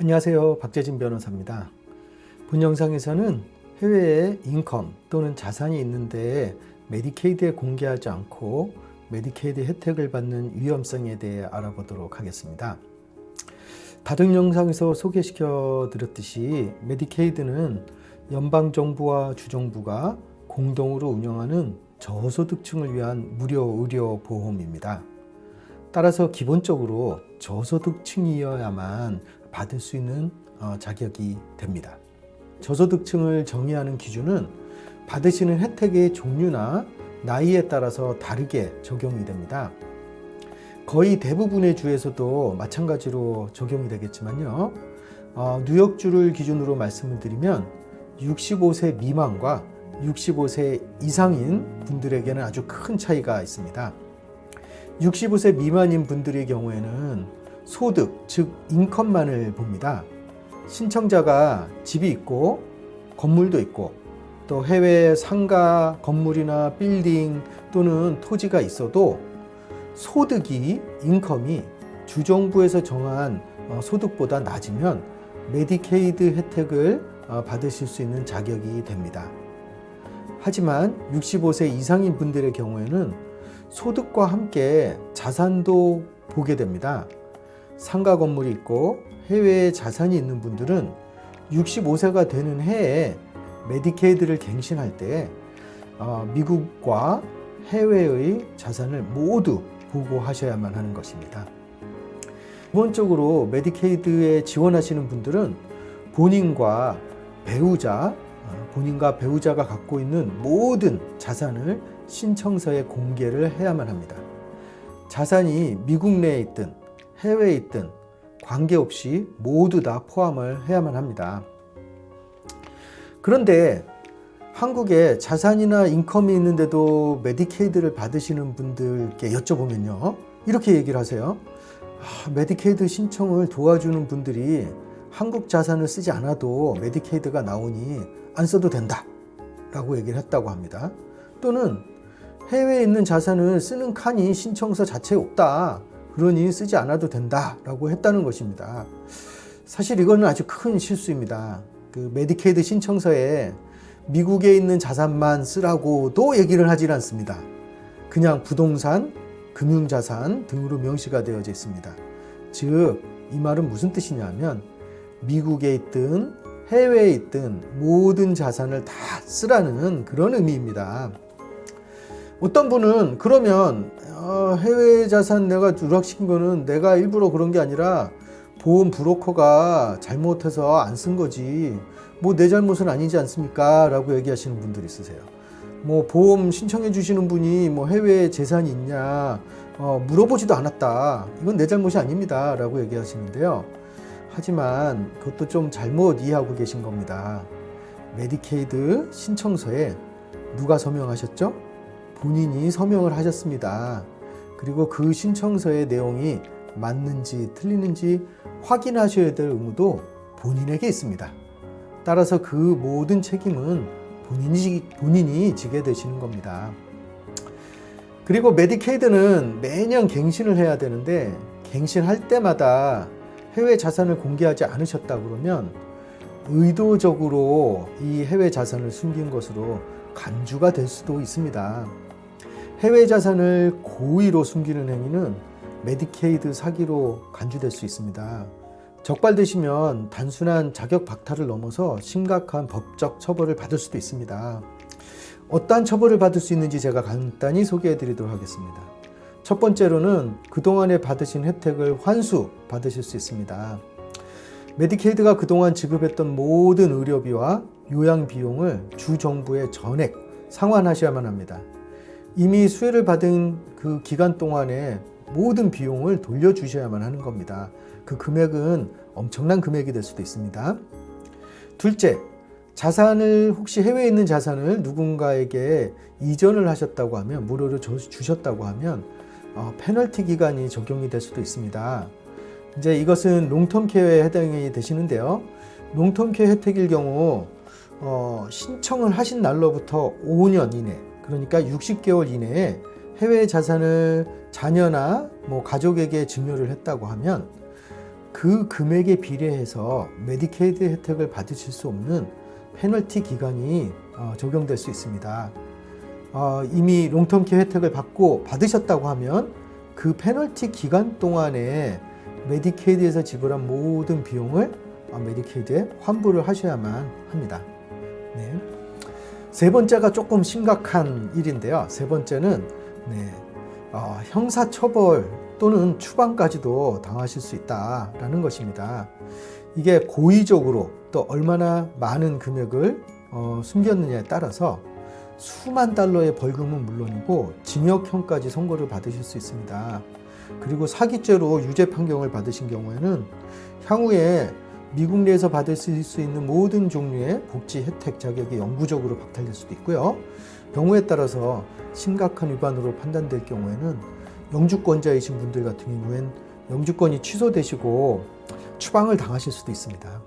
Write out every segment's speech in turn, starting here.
안녕하세요. 박재진 변호사입니다. 본 영상에서는 해외에 인컴 또는 자산이 있는데 메디케이드에 공개하지 않고 메디케이드 혜택을 받는 위험성에 대해 알아보도록 하겠습니다. 다른 영상에서 소개시켜 드렸듯이 메디케이드는 연방정부와 주정부가 공동으로 운영하는 저소득층을 위한 무료 의료 보험입니다. 따라서 기본적으로 저소득층이어야만 받을 수 있는 어, 자격이 됩니다. 저소득층을 정의하는 기준은 받으시는 혜택의 종류나 나이에 따라서 다르게 적용이 됩니다. 거의 대부분의 주에서도 마찬가지로 적용이 되겠지만요. 어, 뉴욕주를 기준으로 말씀을 드리면 65세 미만과 65세 이상인 분들에게는 아주 큰 차이가 있습니다. 65세 미만인 분들의 경우에는 소득, 즉 인컴만을 봅니다. 신청자가 집이 있고 건물도 있고 또 해외 상가, 건물이나 빌딩 또는 토지가 있어도 소득이 인컴이 주정부에서 정한 어, 소득보다 낮으면 메디케이드 혜택을 어, 받으실 수 있는 자격이 됩니다. 하지만 65세 이상인 분들의 경우에는 소득과 함께 자산도 보게 됩니다. 상가 건물이 있고 해외에 자산이 있는 분들은 65세가 되는 해에 메디케이드를 갱신할 때 어, 미국과 해외의 자산을 모두 보고하셔야만 하는 것입니다. 기본적으로 메디케이드에 지원하시는 분들은 본인과 배우자, 어, 본인과 배우자가 갖고 있는 모든 자산을 신청서에 공개를 해야만 합니다. 자산이 미국 내에 있든 해외에 있든 관계없이 모두 다 포함을 해야만 합니다. 그런데 한국에 자산이나 인컴이 있는데도 메디케이드를 받으시는 분들께 여쭤보면요. 이렇게 얘기를 하세요. 아, 메디케이드 신청을 도와주는 분들이 한국 자산을 쓰지 않아도 메디케이드가 나오니 안 써도 된다. 라고 얘기를 했다고 합니다. 또는 해외에 있는 자산을 쓰는 칸이 신청서 자체에 없다. 그러니 쓰지 않아도 된다. 라고 했다는 것입니다. 사실 이거는 아주 큰 실수입니다. 그 메디케이드 신청서에 미국에 있는 자산만 쓰라고도 얘기를 하질 않습니다. 그냥 부동산, 금융자산 등으로 명시가 되어져 있습니다. 즉, 이 말은 무슨 뜻이냐면 미국에 있든 해외에 있든 모든 자산을 다 쓰라는 그런 의미입니다. 어떤 분은 그러면 어, 해외 자산 내가 누락시킨 거는 내가 일부러 그런 게 아니라 보험 브로커가 잘못해서 안 쓴 거지 뭐 내 잘못은 아니지 않습니까? 라고 얘기하시는 분들이 있으세요. 뭐 보험 신청해 주시는 분이 뭐 해외에 재산이 있냐 어, 물어보지도 않았다. 이건 내 잘못이 아닙니다. 라고 얘기하시는데요. 하지만 그것도 좀 잘못 이해하고 계신 겁니다. 메디케이드 신청서에 누가 서명하셨죠? 본인이 서명을 하셨습니다. 그리고 그 신청서의 내용이 맞는지 틀리는지 확인하셔야 될 의무도 본인에게 있습니다. 따라서 그 모든 책임은 본인이, 본인이 지게 되시는 겁니다. 그리고 메디케이드는 매년 갱신을 해야 되는데 갱신할 때마다 해외 자산을 공개하지 않으셨다 그러면 의도적으로 이 해외 자산을 숨긴 것으로 간주가 될 수도 있습니다. 해외 자산을 고의로 숨기는 행위는 메디케이드 사기로 간주될 수 있습니다. 적발되시면 단순한 자격 박탈을 넘어서 심각한 법적 처벌을 받을 수도 있습니다. 어떠한 처벌을 받을 수 있는지 제가 간단히 소개해 드리도록 하겠습니다. 첫 번째로는 그동안에 받으신 혜택을 환수 받으실 수 있습니다. 메디케이드가 그동안 지급했던 모든 의료비와 요양 비용을 주 정부에 전액 상환하셔야만 합니다. 이미 수혜를 받은 그 기간 동안에 모든 비용을 돌려주셔야만 하는 겁니다. 그 금액은 엄청난 금액이 될 수도 있습니다. 둘째, 자산을 혹시 해외에 있는 자산을 누군가에게 이전을 하셨다고 하면 무료로 주셨다고 하면 어, 페널티 기간이 적용이 될 수도 있습니다. 이제 이것은 롱텀 케어에 해당이 되시는데요. 롱텀 케어 혜택일 경우 어, 신청을 하신 날로부터 5년 이내, 그러니까 60개월 이내에 해외 자산을 자녀나 뭐 가족에게 증여를 했다고 하면 그 금액에 비례해서 메디케이드 혜택을 받으실 수 없는 페널티 기간이 어, 적용될 수 있습니다. 어, 이미 롱텀 케어 혜택을 받고 받으셨다고 하면 그 페널티 기간 동안에 메디케이드에서 지불한 모든 비용을 어, 메디케이드에 환불을 하셔야만 합니다. 네. 세 번째가 조금 심각한 일인데요. 세 번째는 네, 어, 형사처벌 또는 추방까지도 당하실 수 있다라는 것입니다. 이게 고의적으로 또 얼마나 많은 금액을 어, 숨겼느냐에 따라서 수만 달러의 벌금은 물론이고 징역형까지 선고를 받으실 수 있습니다. 그리고 사기죄로 유죄 판결을 받으신 경우에는 향후에 미국 내에서 받을 수 있는 모든 종류의 복지 혜택 자격이 영구적으로 박탈될 수도 있고요. 경우에 따라서 심각한 위반으로 판단될 경우에는 영주권자이신 분들 같은 경우엔 영주권이 취소되시고 추방을 당하실 수도 있습니다.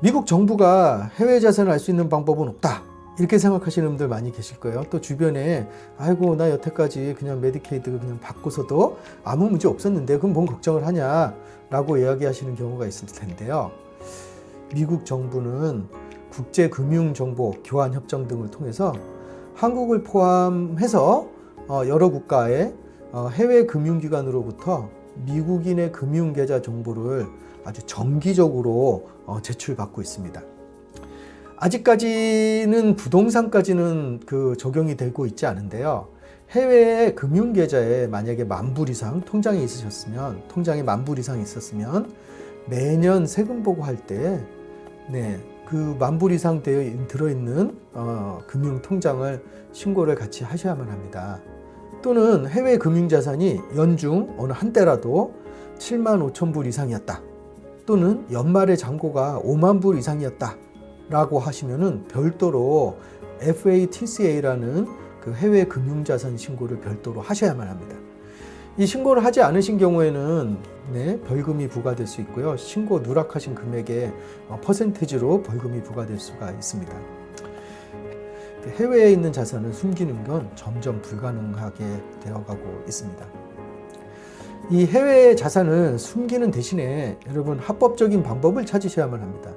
미국 정부가 해외 자산을 알 수 있는 방법은 없다. 이렇게 생각하시는 분들 많이 계실 거예요. 또 주변에 아이고 나 여태까지 그냥 메디케이드 그냥 받고서도 아무 문제 없었는데 그럼 뭔 걱정을 하냐라고 이야기하시는 경우가 있을 텐데요. 미국 정부는 국제 금융 정보 교환 협정 등을 통해서 한국을 포함해서 어, 여러 국가의 어, 해외 금융기관으로부터 미국인의 금융계좌 정보를 아주 정기적으로 어, 제출받고 있습니다. 아직까지는 부동산까지는 그 적용이 되고 있지 않은데요. 해외 금융계좌에 만약에 만불 이상 통장이 있으셨으면, 통장에 만불 이상 있었으면 매년 세금 보고할 때, 네, 그 만불 이상 되어 있- 들어있는 어, 금융 통장을 신고를 같이 하셔야만 합니다. 또는 해외 금융 자산이 연중 어느 한때라도 7만 5천 불 이상이었다. 또는 연말에 잔고가 5만 불 이상이었다. 라고 하시면은 별도로 FATCA라는 그 해외 금융자산 신고를 별도로 하셔야만 합니다. 이 신고를 하지 않으신 경우에는 네, 벌금이 부과될 수 있고요. 신고 누락하신 금액의 어, 퍼센테지로 벌금이 부과될 수가 있습니다. 해외에 있는 자산을 숨기는 건 점점 불가능하게 되어가고 있습니다. 이 해외 자산을 숨기는 대신에 여러분 합법적인 방법을 찾으셔야만 합니다.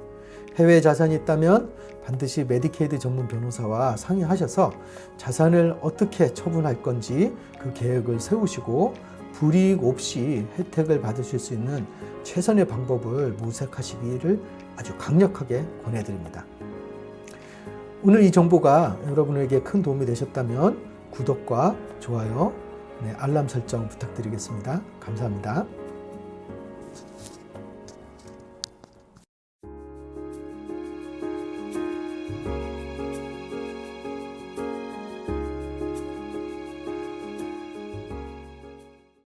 해외 자산이 있다면 반드시 메디케이드 전문 변호사와 상의하셔서 자산을 어떻게 처분할 건지 그 계획을 세우시고 불이익 없이 혜택을 받으실 수 있는 최선의 방법을 모색하시기를 아주 강력하게 권해드립니다. 오늘 이 정보가 여러분에게 큰 도움이 되셨다면 구독과 좋아요, 네, 알람 설정 부탁드리겠습니다. 감사합니다.